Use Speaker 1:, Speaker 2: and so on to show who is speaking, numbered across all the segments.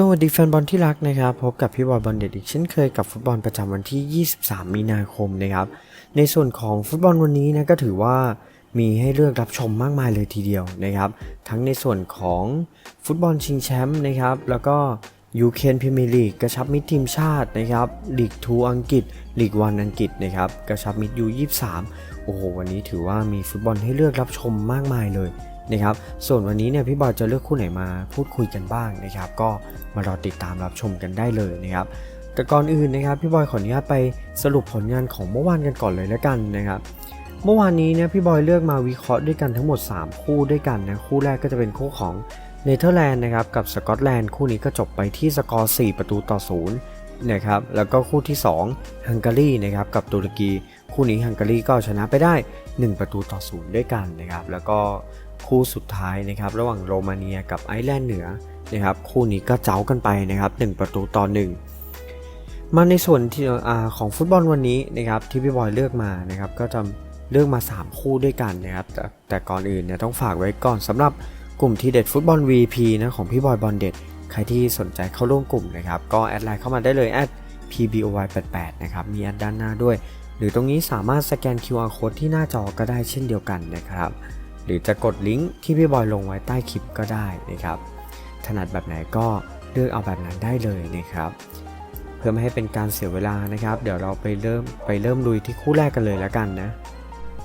Speaker 1: สวัสดีแฟนบอลที่รักนะครับ พบกับพี่บอยบอลเด็ดอีกเช่นเคยกับฟุตบอลประจำวันที่ 23 มีนาคมนะครับ ในส่วนของฟุตบอลวันนี้นะก็ถือว่ามีให้เลือกรับชมมากมายเลยทีเดียวนะครับ ทั้งในส่วนของฟุตบอลชิงแชมป์นะครับ แล้วก็ยูเคนพรีเมียร์ลีกกระชับมิตรทีมชาตินะครับลีกทูอังกฤษลีกวันอังกฤษนะครับกระชับมิตรยู23โอ้โหวันนี้ถือว่ามีฟุตบอลให้เลือกรับชมมากมายเลย นะครับ ส่วนวันนี้เนี่ยพี่บอยจะเลือกคู่ไหนมาพูดคุยกันบ้างนะครับ ก็มารอติดตามรับชมกันได้เลยนะครับแต่ก่อนอื่นนะครับพี่บอยขออนุญาตไปสรุปผลงานของเมื่อวานกันก่อนเลยแล้วกันนะครับเมื่อวานนี้เนี่ยพี่บอยเลือกมาวิเคราะห์ด้วยกันทั้งหมด 3 คู่ด้วยกันนะคู่แรกก็จะเป็นคู่ของเนเธอร์แลนด์นะครับกับสกอตแลนด์คู่นี้ก็จบไปที่สกอร์ 4 ประตูต่อ0นะครับแล้วก็คู่ที่2ฮังการีนะครับกับตุรกี คู่นี้ฮังการีก็ชนะไปได้ 1 ประตูต่อ0ด้วยกันนะครับแล้วก็ คู่สุดท้ายนะครับระหว่างโรมาเนียกับไอร์แลนด์เหนือนะครับคู่นี้ก็เจ้ากันไปนะครับ 1 ประตูต่อ 1 มาในส่วนที่อาของฟุตบอลวันนี้นะครับที่พี่บอยเลือกมานะครับก็จะเลือกมา 3 คู่ด้วยกันนะครับแต่แต่ก่อนอื่นเนี่ยต้องฝากไว้ก่อนสำหรับกลุ่มทีเด็ดฟุตบอล VP นะของพี่บอยบอลเด็ดใครที่สนใจเข้าร่วมกลุ่มนะครับก็แอดไลน์เข้ามาได้เลยแอด pboy88 นะครับมีแอดด้านหน้าด้วย หรือตรงนี้สามารถสแกน QR code ที่หน้าจอก็ได้เช่นเดียวกันนะครับ หรือจะกดลิงก์ที่พี่บอยลงไว้ใต้คลิปก็ได้นะครับถนัดแบบไหนก็เลือกเอาแบบนั้นได้เลยนะครับเพื่อไม่ให้เป็นการเสียเวลานะครับ เดี๋ยวเราไปเริ่มไปเริ่มลุยที่คู่แรกกันเลยแล้วกันนะ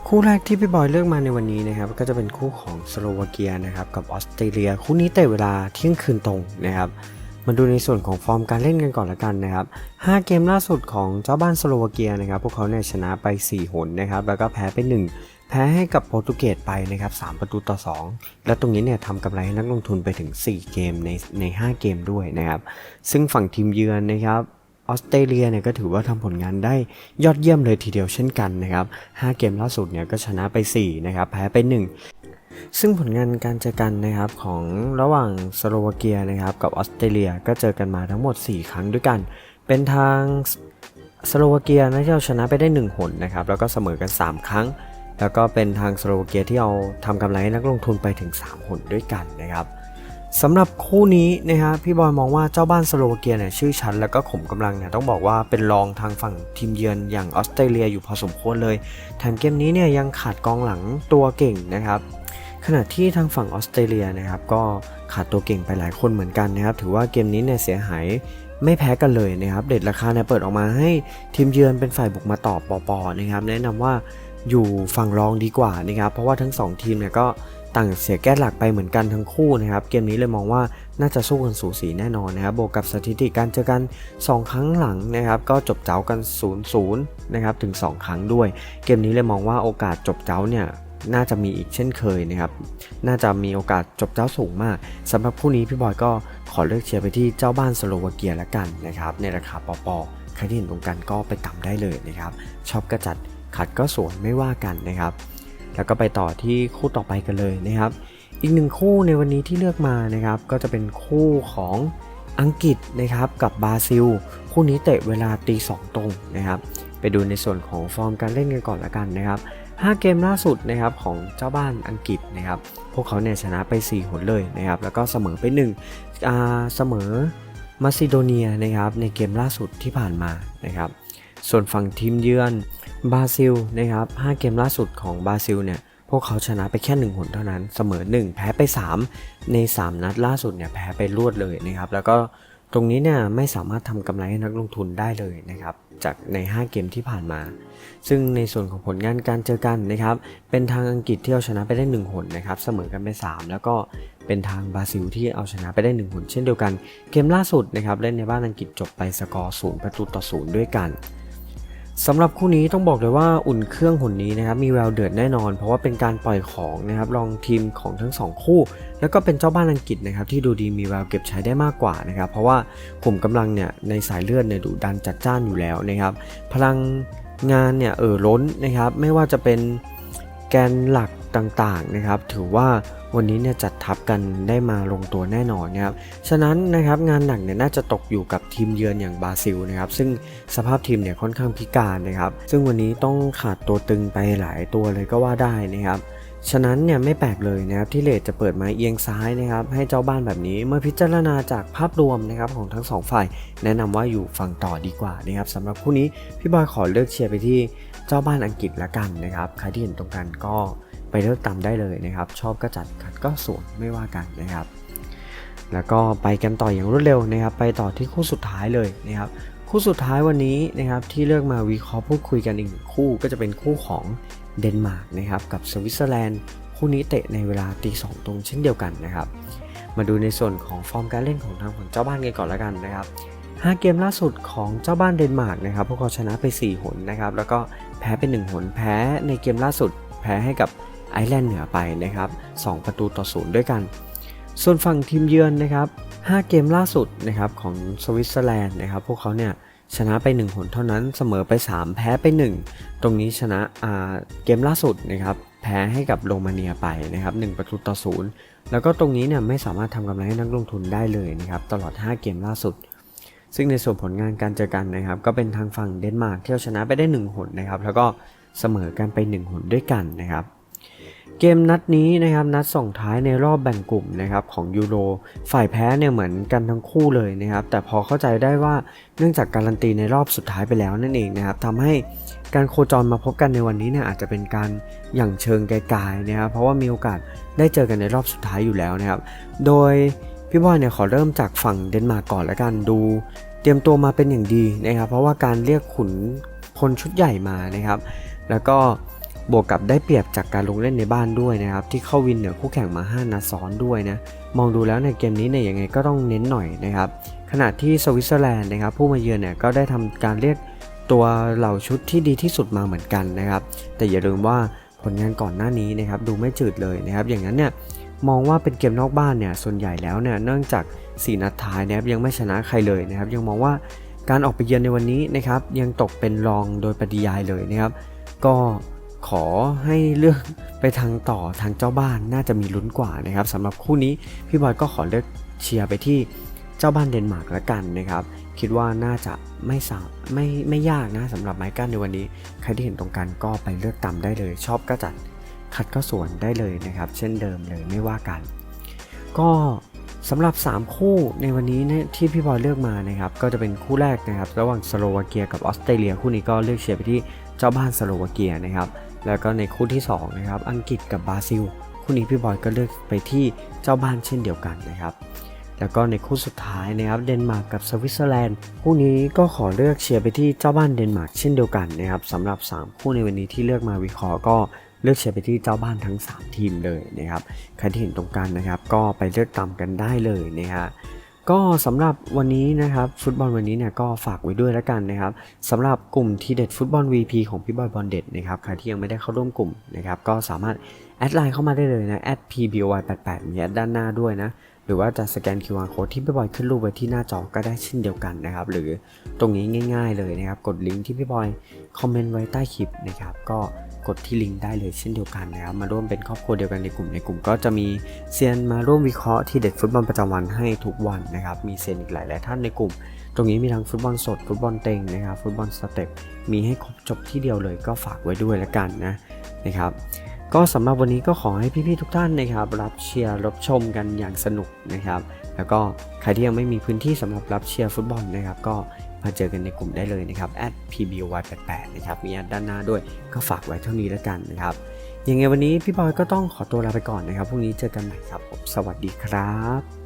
Speaker 1: คู่แรกที่พี่บอยเลือกมาในวันนี้นะครับ ก็จะเป็นคู่ของสโลวาเกียนะครับกับออสเตรเลียคู่นี้แต่เวลาเที่ยงคืนตรงนะครับมาดูในส่วนของฟอร์มการเล่นกันก่อนละกันนะครับ 5 เกมล่าสุดของเจ้าบ้านสโลวาเกียนะครับ พวกเขาเนี่ยชนะไป 4 หนนะครับ แล้วก็แพ้ไป 1 แพ้ให้กับโปรตุเกสไปนะครับ3ประตูต่อ 2 และตรงนี้เนี่ยทำกำไรให้นักลงทุนไปถึง 4 เกมในใน5เกมด้วยนะครับ ซึ่งฝั่งทีมเยือนนะครับออสเตรเลียเนี่ยก็ถือว่าทำผลงานได้ยอดเยี่ยมเลยทีเดียวเช่นกันนะครับ 5 เกมล่าสุดเนี่ยก็ชนะไป 4 นะครับ แพ้ไป 1ซึ่งผลงานการเจอกันนะครับของระหว่างสโลวาเกียนะครับกับออสเตรเลียก็เจอกันมาทั้งหมด 4 ครั้งด้วยกัน เป็นทางสโลวาเกียนะที่เอาชนะไปได้ 1 หนนะครับแล้วก็เสมอกัน 3 ครั้ง แล้วก็เป็นทางสโลวาเกียที่เอาทำกำไรให้นักลงทุนไปถึง 3 หนด้วยกันนะครับสำหรับคู่นี้นะครับพี่บอยมองว่าเจ้าบ้านสโลวาเกียเนี่ยชื่อชั้นแล้วก็ข่มกำลังเนี่ยต้องบอกว่าเป็นรองทางฝั่งทีมเยือนอย่างออสเตรเลียอยู่พอสมควรเลยแถมเกมนี้เนี่ยยังขาดกองหลังตัวเก่งนะครับขณะที่ทางฝั่งออสเตรเลียนะครับก็ขาดตัวเก่งไปหลายคนเหมือนกันนะครับถือว่าเกมนี้เนี่ยเสียหายไม่แพ้กันเลยนะครับ เด็ดราคาเนี่ยเปิดออกมาให้ทีมเยือนเป็นฝ่ายบุกมาต่อปอปอนะครับแนะนำว่า อยู่ฝั่งรองดีกว่านะครับ เพราะว่าทั้งสองทีมเนี่ยก็ต่างเสียแก้หลักไปเหมือนกันทั้งคู่นะครับ เกมนี้เลยมองว่าน่าจะสู้กันสูสีแน่นอนนะครับบวกกับสถิติการเจอกัน 2 ครั้งหลังนะครับ ก็จบเจ้ากัน 0-0นะครับถึง 2 ครั้งด้วย เกมนี้เลยมองว่าโอกาสจบเจ้าเนี่ยน่าจะมีอีกเช่นเคยนะครับ น่าจะมีโอกาสจบเจ้าสูงมากสำหรับคู่นี้พี่บอยก็ขอเลือกเชียร์ไปที่เจ้าบ้านสโลวาเกียละกันนะครับ ในราคาปอปอใครที่เห็นตรงกันก็ไปต่ำได้เลยนะครับ ชอบก็จัด ขัดก็สวนไม่ว่ากันนะครับ แล้วก็ไปต่อที่คู่ต่อไปกันเลยนะครับ อีกหนึ่งคู่ในวันนี้ที่เลือกมานะครับ ก็จะเป็นคู่ของอังกฤษนะครับกับบราซิล คู่นี้เตะเวลาตีสองตรงนะครับ ไปดูในส่วนของฟอร์มการเล่นกันก่อนละกันนะครับ5เกมล่าสุดนะครับของเจ้าบ้านอังกฤษนะครับ พวกเขาเนี่ยชนะไป 4 หนเลยนะครับ แล้วก็เสมอไป1อ่าเสมอมาซิโดเนียนะครับในเกมล่าสุดที่ผ่านมานะครับ ส่วนฝั่งทีมเยือน บราซิลนะครับ5เกมล่าสุดของบราซิลเนี่ยพวกเขาชนะไปแค่1หนเท่านั้นเสมอ 1 แพ้ไป 3 ใน 3 นัดล่าสุดเนี่ยแพ้ไปรวดเลยนะครับแล้วก็ตรงนี้เนี่ยไม่สามารถทำกำไรให้นักลงทุนได้เลยนะครับจากใน 5 เกมที่ผ่านมา ซึ่งในส่วนของผลงานการเจอกันนะครับเป็นทางอังกฤษที่เอาชนะไปได้1หนนะครับเสมอกันไป 3 แล้วก็เป็นทางบราซิลที่เอาชนะไปได้1หนเช่นเดียวกัน เกมล่าสุดนะครับเล่นในบ้านอังกฤษจบไปสกอร์0ประตูต่อ0ด้วยกัน สำหรับคู่นี้ต้องบอกเลยว่าอุ่นเครื่องหุ่นนี้นะครับมีแววเดือดแน่นอน เพราะว่าเป็นการปล่อยของนะครับรองทีมของทั้งสองคู่ แล้วก็เป็นเจ้าบ้านอังกฤษนะครับที่ดูดีมีแววเก็บใช้ได้มากกว่านะครับเพราะว่ากลุ่มกำลังเนี่ยในสายเลือดเนี่ยดุดันจัดจ้านอยู่แล้วนะครับพลังงานเนี่ยเออล้นนะครับไม่ว่าจะเป็นแกนหลัก ต่างๆนะครับ ถือว่าวันนี้เนี่ยจัดทัพกันได้มาลงตัวแน่นอนนะครับ ฉะนั้นนะครับงานหนักเนี่ยน่าจะตกอยู่กับทีมเยือนอย่างบราซิลนะครับ ซึ่งสภาพทีมเนี่ยค่อนข้างพิการนะครับ ซึ่งวันนี้ต้องขาดตัวตึงไปหลายตัวเลยก็ว่าได้นะครับฉะนั้นเนี่ยไม่แปลกเลยนะครับที่เลดจะเปิดมาเอียงซ้ายนะครับให้เจ้าบ้านแบบนี้เมื่อพิจารณาจากภาพรวมนะครับของทั้งสองฝ่าย แนะนำว่าอยู่ฝั่งต่อดีกว่านะครับสำหรับคู่นี้พี่บอยขอเลือกเชียร์ไปที่เจ้าบ้านอังกฤษละกันนะครับใครที่เห็นตรงกันก็ ไปเลือกตามได้เลยนะครับ ชอบก็จัดขัดก็สวนไม่ว่ากันนะครับ แล้วก็ไปกันต่ออย่างรวดเร็วนะครับ ไปต่อที่คู่สุดท้ายเลยนะครับ คู่สุดท้ายวันนี้นะครับที่เลือกมาวิเคราะห์พูดคุยกันอีกหนึ่งคู่ก็จะเป็นคู่ของเดนมาร์กนะครับกับสวิตเซอร์แลนด์คู่นี้เตะในเวลาตีสองตรงเช่นเดียวกันนะครับ มาดูในส่วนของฟอร์มการเล่นของทางฝั่งเจ้าบ้านกันก่อนละกันนะครับ5เกมล่าสุดของเจ้าบ้านเดนมาร์กนะครับ พวกเขาชนะไป 4 หนนะครับ แล้วก็แพ้เป็น1หน แพ้ในเกมล่าสุด แพ้ให้กับ ไอร์แลนด์เหนือไปนะครับ 2 ประตูต่อศูนย์ด้วยกัน ส่วนฝั่งทีมเยือนนะครับ 5 เกมล่าสุดนะครับของสวิตเซอร์แลนด์นะครับ พวกเขาเนี่ยชนะไป 1 หนเท่านั้นเสมอไป 3 แพ้ไป 1 ตรงนี้ชนะเกมล่าสุดนะครับแพ้ให้กับโรมาเนียไปนะครับ1ประตูต่อศูนย์แล้วก็ตรงนี้เนี่ยไม่สามารถทำกำไรให้นักลงทุนได้เลยนะครับตลอด 5 เกมล่าสุด ซึ่งในส่วนผลงานการเจอกันนะครับ ก็เป็นทางฝั่งเดนมาร์กที่เอาชนะไปได้ 1 หนนะครับ แล้วก็เสมอกันไป 1 หนด้วยกันนะครับ เกมนัดนี้นะครับนัดส่งท้ายในรอบแบ่งกลุ่มนะครับของยูโรฝ่ายแพ้เนี่ยเหมือนกันทั้งคู่เลยนะครับแต่พอเข้าใจได้ว่าเนื่องจากการันตีในรอบสุดท้ายไปแล้วนั่นเองนะครับทำให้การโคจรมาพบกันในวันนี้เนี่ยอาจจะเป็นการอย่างเชิงไกลๆนะครับเพราะว่ามีโอกาสได้เจอกันในรอบสุดท้ายอยู่แล้วนะครับโดยพี่บอยเนี่ยขอเริ่มจากฝั่งเดนมาร์กก่อนแล้วกันดู เตรียมตัวมาเป็นอย่างดีนะครับเพราะว่าการเรียกขุนพลชุดใหญ่มานะครับ แล้วก็ บวกกับได้เปรียบจากการลงเล่นในบ้านด้วยนะครับ ที่เข้าวินเหนือคู่แข่งมา 5นัดซ้อนด้วยนะ มองดูแล้วในเกมนี้เนี่ยยังไงก็ต้องเน้นหน่อยนะครับ ขณะที่สวิตเซอร์แลนด์นะครับ ผู้มาเยือนเนี่ยก็ได้ทำการเรียกตัวเหล่าชุดที่ดีที่สุดมาเหมือนกันนะครับ แต่อย่าลืมว่าผลงานก่อนหน้านี้นะครับดูไม่จืดเลยนะครับ อย่างนั้นเนี่ยมองว่าเป็นเกมนอกบ้านเนี่ยส่วนใหญ่แล้วเนี่ยเนื่องจาก 4 นัดท้ายนะครับยังไม่ชนะใครเลยนะครับ ยังมองว่าการออกไปเยือนในวันนี้นะครับยังตกเป็นรองโดยปริยายเลยนะครับ ก็ ขอให้เลือกไปทางต่อทางเจ้าบ้านน่าจะมีลุ้นกว่านะครับสำหรับคู่นี้พี่บอยก็ขอเลือกเชียร์ไปที่เจ้าบ้านเดนมาร์กละกันนะครับ คิดว่าน่าจะไม่สาไม่ไม่ยากนะสำหรับไม้กั้นในวันนี้ ใครที่เห็นตรงกันก็ไปเลือกตามได้เลย ชอบก็จัดขัดก็ส่วนได้เลยนะครับ เช่นเดิมเลยไม่ว่ากัน ก็สำหรับ 3 คู่ในวันนี้เนี่ยที่พี่บอยเลือกมานะครับ ก็จะเป็นคู่แรกนะครับ ระหว่างสโลวาเกียกับออสเตรเลียคู่นี้ก็เลือกเชียร์ไปที่เจ้าบ้านสโลวาเกียนะครับ แล้วก็ในคู่ที่2นะครับอังกฤษกับบราซิล คู่นี้พี่บอยก็เลือกไปที่เจ้าบ้านเช่นเดียวกันนะครับแล้วก็ในคู่สุดท้ายนะครับเดนมาร์กกับสวิตเซอร์แลนด์คู่นี้ก็ขอเลือกเชียร์ไปที่เจ้าบ้านเดนมาร์กเช่นเดียวกันนะครับสำหรับ 3 คู่ในวันนี้ที่เลือกมาวิเคราะห์ก็เลือกเชียร์ไปที่เจ้าบ้านทั้ง 3 ทีมเลยนะครับใครที่เห็นตรงกันนะครับ ก็ไปเลือกตามกันได้เลยนะฮะ ก็สำหรับวันนี้นะครับฟุตบอลวันนี้เนี่ยก็ฝากไว้ด้วยแล้วกันนะครับสำหรับกลุ่มทีเด็ดฟุตบอล VP ของพี่บอยบอลเด็ดนะครับใครที่ยังไม่ได้เข้าร่วมกลุ่มนะครับก็สามารถแอดไลน์เข้ามาได้เลยนะ @pboy88 มีแอดด้านหน้าด้วยนะ หรือว่าจะสแกน QR Code ที่พี่บอยขึ้นรูปไว้ที่หน้าจอก็ได้เช่นเดียวกันนะครับ หรือตรงนี้ง่าย ๆ เลยนะครับ กดลิงก์ที่พี่บอยคอมเมนต์ไว้ใต้คลิปนะครับ ก็กดที่ลิงก์ได้เลยเช่นเดียวกันนะครับ มาร่วมเป็นครอบครัวเดียวกันในกลุ่มในกลุ่ม ก็จะมีเซียนมาร่วมวิเคราะห์ที่เด็ดฟุตบอลประจำวันให้ทุกวันนะครับ มีเซียนอีกหลายๆท่านในกลุ่ม ตรงนี้มีทั้งฟุตบอลสด ฟุตบอลเต็งนะครับ ฟุตบอลสเต็ป มีให้ครบจบที่เดียวเลยก็ฝากไว้ด้วยแล้วกันนะนะครับ ก็สำหรับวันนี้ก็ขอให้พี่ๆทุกท่านนะครับ รับเชียร์รับชมกันอย่างสนุกนะครับ แล้วก็ใครที่ยังไม่มีพื้นที่สำหรับรับเชียร์ฟุตบอลนะครับ ก็มาเจอกันในกลุ่มได้เลยนะครับ @pby88 นะครับมีแอดด้านหน้าด้วยก็ฝากไว้เท่านี้แล้วกันนะครับยังไงวันนี้พี่บอยก็ต้องขอตัวลาไปก่อนนะครับพรุ่งนี้เจอกันใหม่ครับผมสวัสดีครับ